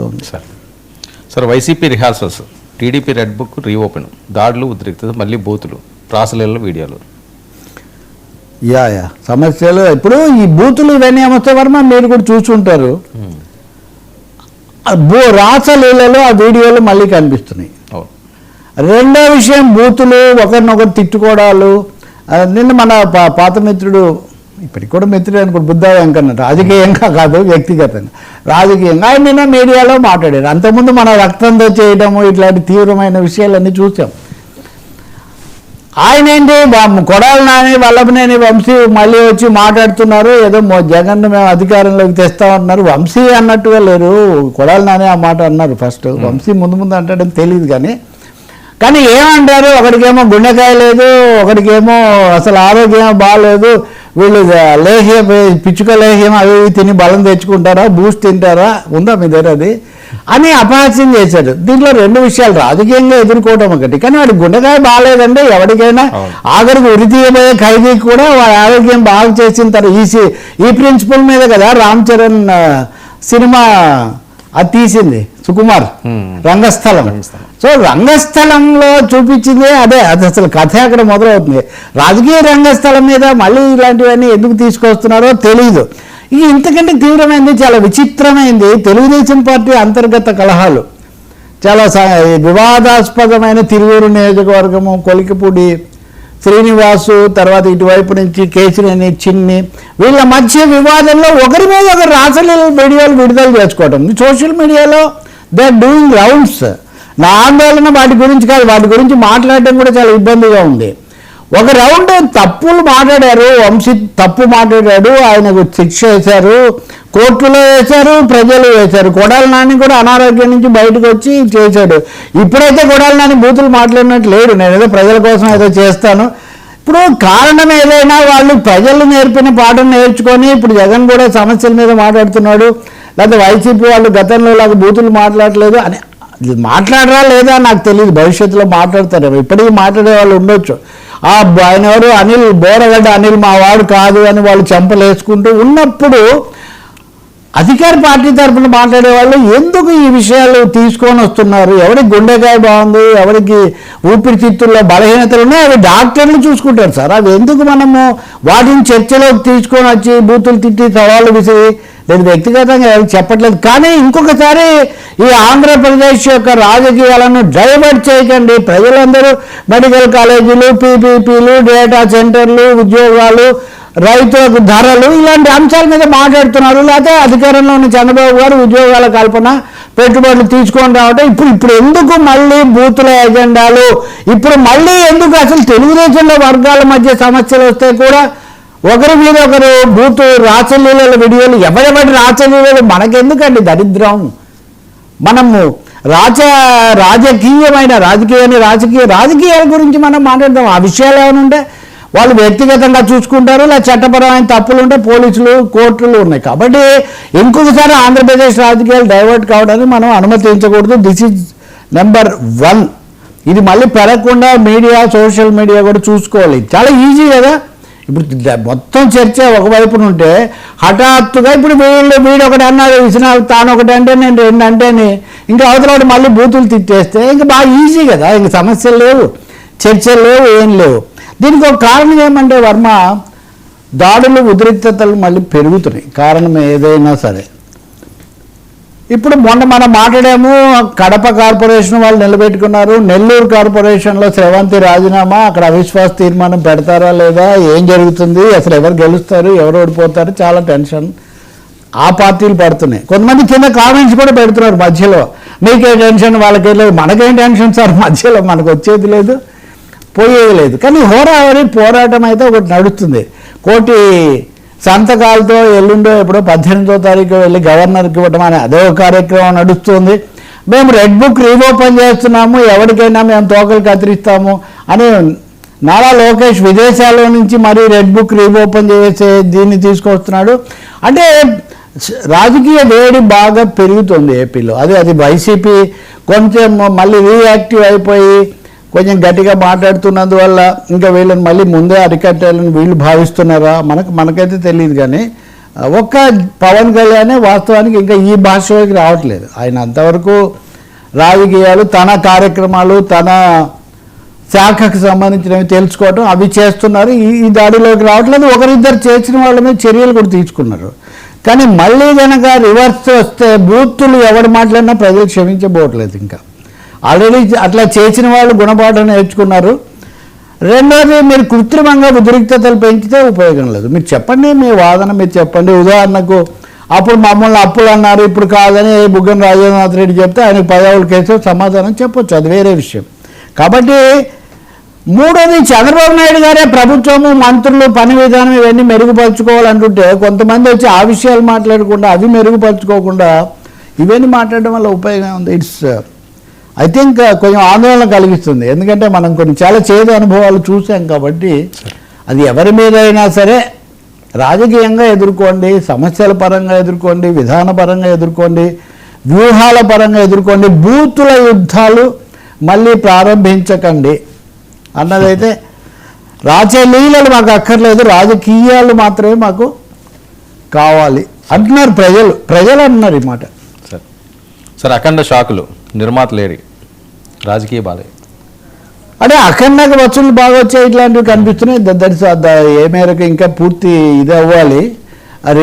నడుస్తుంది sir. Sir YCP rehearsals. TDP red book reopen. దాడులు ఉద్రిక్తత మళ్ళీ బూతులు. ప్రాసలీల వీడియోలు. Yeah yeah. సమస్యలు ఇప్పుడు ఈ బూతులు ఇవన్నీ ఏమొస్తే వర్మ మీరు కూడా చూసుంటారు. బూ రాసలీలలో ఆ వీడియోలు మళ్ళీ కనిపిస్తున్నాయి. రెండో విషయం బూతులు ఒకరినొకరు తిట్టుకోవడాలు నిన్న మన పా- పాత మిత్రుడు ఇప్పటికి కూడా మిత్రుడు అనుకోండి బుద్ధ వెంకన్న రాజకీయంగా కాదు వ్యక్తిగతంగా. రాజకీయంగా ఆయన నిన్న మీడియాలో మాట్లాడారు. అంతకుముందు మన రక్తంతో చేయడము ఇట్లాంటి తీవ్రమైన విషయాలన్నీ చూసాం. ఆయన ఏంటి? కొడాలి నాని వల్లభనేని వంశీ మళ్ళీ వచ్చి మాట్లాడుతున్నారు. ఏదో మొ- జగన్ మేము అధికారంలోకి తెస్తామంటున్నారు వంశీ అన్నట్టుగా లేరు. కొడాలి నాని ఆ మాట అన్నారు ఫస్ట్. వంశీ ముందు ముందు అంటాడని తెలియదు కానీ కానీ ఏమంటారు? ఒకడికేమో గుండెకాయ లేదు ఒకడికేమో అసలు ఆరోగ్యం బాగాలేదు వీళ్ళు లేహ్యం పిచ్చుక లేహ్యం అవి తిని బలం తెచ్చుకుంటారా? బూస్ట్ తింటారా? ఉందా మీ దగ్గర అది? అని అపహాస్యం చేశాడు. దీంట్లో రెండు విషయాలు రాజకీయంగా ఎదుర్కోవడం ఒకటి. కానీ వాడి గుండెకాయ బాగాలేదంటే ఎవరికైనా. ఆఖరికి ఉరి తీయబోయే ఖైదీ కూడా వాడి ఆరోగ్యం బాగా చేసిన తర్వాత ఈ ఈ ప్రిన్సిపల్ మీద కదా రామ్ చరణ్ సినిమా అది తీసింది సుకుమార్. రంగస్థలం. సో రంగస్థలంలో చూపించింది అదే. అది అసలు కథ అక్కడ మొదలవుతుంది. రాజకీయ రంగస్థలం మీద మళ్ళీ ఇలాంటివన్నీ ఎందుకు తీసుకొస్తున్నారో తెలియదు ఇక ఇంతకంటే తీవ్రమైంది చాలా విచిత్రమైంది తెలుగుదేశం పార్టీ అంతర్గత కలహాలు. చాలా వివాదాస్పదమైన తిరువూరు నియోజకవర్గము కొలికపూడి శ్రీనివాసు తర్వాత ఇటువైపు నుంచి కేసినేని చిన్ని వీళ్ళ మధ్య వివాదంలో ఒకరి మీద ఒకరు రాసలీల వీడియోలు విడుదల చేసుకోవటం. సోషల్ మీడియాలో దే ఆర్ డూయింగ్ రౌండ్స్. నా ఆందోళన వాటి గురించి కాదు వాటి గురించి మాట్లాడటం కూడా చాలా ఇబ్బందిగా ఉంది. ఒక రౌండ్ తప్పులు మాట్లాడారు వంశీ తప్పు మాట్లాడాడు ఆయనకు శిక్ష వేశారు కోర్టులో వేశారు ప్రజలు వేశారు. కొడాల నాని కూడా అనారోగ్యం నుంచి బయటకు వచ్చి చేశాడు. ఇప్పుడైతే కొడాల నాని బూతులు మాట్లాడినట్టు లేడు. నేను ఏదో ప్రజల కోసం ఏదో చేస్తాను. ఇప్పుడు కారణం ఏదైనా వాళ్ళు ప్రజలు నేర్పిన పాఠం నేర్చుకొని ఇప్పుడు జగన్ కూడా సమస్యల మీద మాట్లాడుతున్నాడు. లేకపోతే వైసీపీ వాళ్ళు గతంలో లాగా బూతులు మాట్లాడలేదు అని. మాట్లాడరా లేదా నాకు తెలియదు భవిష్యత్తులో మాట్లాడతారు ఇప్పటికీ మాట్లాడే వాళ్ళు ఉండొచ్చు. ఆ ఆయన ఎవరు? అనిల్ బోరగడ్డ అనిల్ మా వాడు కాదు అని వాళ్ళు చెంపలేసుకుంటూ ఉన్నప్పుడు అధికార పార్టీ తరఫున మాట్లాడే వాళ్ళు ఎందుకు ఈ విషయాలు తీసుకొని వస్తున్నారు? ఎవరికి గుండెకాయ బాగుంది? ఎవరికి ఊపిరితిత్తుల్లో బలహీనతలు ఉన్నాయి? అవి డాక్టర్లు చూసుకుంటారు సార్. అవి ఎందుకు మనము వాటిని చర్చలోకి తీసుకొని వచ్చి బూతులు తిట్టి సవాళ్ళు విసిరి నేను వ్యక్తిగతంగా ఎవరికి చెప్పట్లేదు. కానీ ఇంకొకసారి ఈ ఆంధ్రప్రదేశ్ యొక్క రాజకీయాలను డైవర్ట్ చేయకండి. ప్రజలందరూ మెడికల్ కాలేజీలు పీపీపీలు డేటా సెంటర్లు ఉద్యోగాలు రైతులకు ధరలు ఇలాంటి అంశాల మీద మాట్లాడుతున్నారు. లేకపోతే అధికారంలో ఉన్న చంద్రబాబు గారు ఉద్యోగాల కల్పన పెట్టుబడులు తీసుకొని రావటం ఇప్పుడు ఇప్పుడు ఎందుకు మళ్ళీ బూతుల ఎజెండాలు? ఇప్పుడు మళ్ళీ ఎందుకు అసలు తెలుగుదేశంలో వర్గాల మధ్య సమస్యలు వస్తే కూడా ఒకరి మీద ఒకరు బూతు రాచలీలల వీడియోలు ఎవరెవరి రాచలీలలు మనకెందుకండి దరిద్రం? మనము రాజ రాజకీయమైన రాజకీయాన్ని రాజకీయ రాజకీయాల గురించి మనం మాట్లాడదాం. ఆ విషయాలు ఏమైనా ఉంటే వాళ్ళు వ్యక్తిగతంగా చూసుకుంటారు లేదా చట్టపరమైన తప్పులు ఉంటే పోలీసులు కోర్టులు ఉన్నాయి. కాబట్టి ఇంకొకసారి ఆంధ్రప్రదేశ్ రాజకీయాలు డైవర్ట్ కావడానికి మనం అనుమతించకూడదు. దిస్ ఇస్ నెంబర్ వన్ ఇది మళ్ళీ పెరగకుండా మీడియా సోషల్ మీడియా కూడా చూసుకోవాలి. చాలా ఈజీ కదా? ఇప్పుడు మొత్తం చర్చ ఒకవైపున ఉంటే హఠాత్తుగా ఇప్పుడు వీళ్ళు వీడు ఒకటి అన్నాడు విశ్వనాథ్ తాను ఒకటి అంటే నేను రెండు అంటే ఇంకా అవతల ఒకటి మళ్ళీ బూతులు తిట్టేస్తే ఇంకా బాగా ఈజీ కదా ఇంక సమస్యలు లేవు చర్చలు లేవు ఏం లేవు. దీనికి ఒక కారణం ఏమంటే వర్మ దాడులు ఉద్రిక్తతలు మళ్ళీ పెరుగుతున్నాయి. కారణం ఏదైనా సరే. ఇప్పుడు మొన్న మనం మాట్లాడాము కడప కార్పొరేషన్ వాళ్ళు నిలబెట్టుకున్నారు నెల్లూరు కార్పొరేషన్లో శ్రవంతి రాజీనామా అక్కడ అవిశ్వాస తీర్మానం పెడతారా లేదా ఏం జరుగుతుంది అసలు ఎవరు గెలుస్తారు ఎవరు ఓడిపోతారు చాలా టెన్షన్ ఆ పార్టీలు పడుతున్నాయి. కొంతమంది కింద కామెంట్స్ కూడా పెడుతున్నారు మధ్యలో. మీకే టెన్షన్ వాళ్ళకే లేదు. మనకేం టెన్షన్ సార్? మధ్యలో మనకు వచ్చేది లేదు పోయేది లేదు. కానీ హోరావరి పోరాటం అయితే ఒకటి నడుస్తుంది. కోటి సంతకాలతో ఎల్లుండో ఎప్పుడో పద్దెనిమిదో తారీఖు వెళ్ళి గవర్నర్కి ఇవ్వటం అనే అదే కార్యక్రమం నడుస్తుంది. మేము రెడ్ బుక్ రీఓపెన్ చేస్తున్నాము ఎవరికైనా మేము తోకలు కత్తిరిస్తాము అని నారా లోకేష్ విదేశాల నుంచి మరీ రెడ్ బుక్ రీఓపెన్ చేసే దీన్ని తీసుకొస్తున్నాడు. అంటే రాజకీయ వేడి బాగా పెరుగుతుంది ఏపీలో. అదే అది వైసీపీ కొంచెం మళ్ళీ రీయాక్టివ్ అయిపోయి కొంచెం గట్టిగా మాట్లాడుతున్నందువల్ల ఇంకా వీళ్ళని మళ్ళీ ముందే అరికట్టాలని వీళ్ళు భావిస్తున్నారా? మనకు మనకైతే తెలియదు కానీ ఒక్క పవన్ కళ్యాణే వాస్తవానికి ఇంకా ఈ భాషలోకి రావట్లేదు. ఆయన అంతవరకు రాజకీయాలు తన కార్యక్రమాలు తన శాఖకు సంబంధించినవి తెలుసుకోవటం అవి చేస్తున్నారు. ఈ దాడిలోకి రావట్లేదు. ఒకరిద్దరు చేసిన వాళ్ళ మీద చర్యలు కూడా తీసుకున్నారు. కానీ మళ్ళీ కనుక రివర్స్ వస్తే బూతులు ఎవరు మాట్లాడినా ప్రజలు క్షమించబోవట్లేదు ఇంకా. ఆల్రెడీ అట్లా చేసిన వాళ్ళు గుణపాఠం నేర్చుకున్నారు. రెండోది మీరు కృత్రిమంగా ఉద్రిక్తతలు పెంచితే ఉపయోగం లేదు. మీరు చెప్పండి మీ వాదన మీరు చెప్పండి. ఉదాహరణకు అప్పుడు మమ్మల్ని అప్పులు అన్నారు ఇప్పుడు కాదని బుగ్గన రాజేంద్రనాథ్ రెడ్డి చెప్తే ఆయనకు పదవులు కేసు సమాధానం చెప్పొచ్చు. అది వేరే విషయం. కాబట్టి మూడోది చంద్రబాబు నాయుడు గారే ప్రభుత్వము మంత్రులు పని విధానం ఇవన్నీ మెరుగుపరుచుకోవాలంటుంటే కొంతమంది వచ్చి ఆ విషయాలు మాట్లాడకుండా అవి మెరుగుపరుచుకోకుండా ఇవన్నీ మాట్లాడడం వల్ల ఉపయోగం ఉంది ఇట్స్ ఐ థింక్ uh, కొంచెం ఆందోళన కలిగిస్తుంది. ఎందుకంటే మనం కొన్ని చాలా చేదు అనుభవాలు చూసాం కాబట్టి అది ఎవరి మీద అయినా సరే రాజకీయంగా ఎదుర్కోండి సమస్యల పరంగా ఎదుర్కోండి విధానపరంగా ఎదుర్కోండి వ్యూహాల పరంగా ఎదుర్కోండి బూతుల యుద్ధాలు మళ్ళీ ప్రారంభించకండి. అన్నదైతే రాజలీలలు మాకు అక్కర్లేదు రాజకీయాలు మాత్రమే మాకు కావాలి. అంటున్నారు ప్రజలు. ప్రజలు అంటున్నారు ఈ మాట. సార్ సార్ అఖండ షాకులు. నిర్మాత లేడి రాజకీయ బాలయ్య. అంటే నాకు వసూలు బాగా వచ్చాయి ఇట్లాంటివి కనిపిస్తున్నాయి. దట్స్ ఏ మేరకు ఇంకా పూర్తి ఇది అవ్వాలి. అది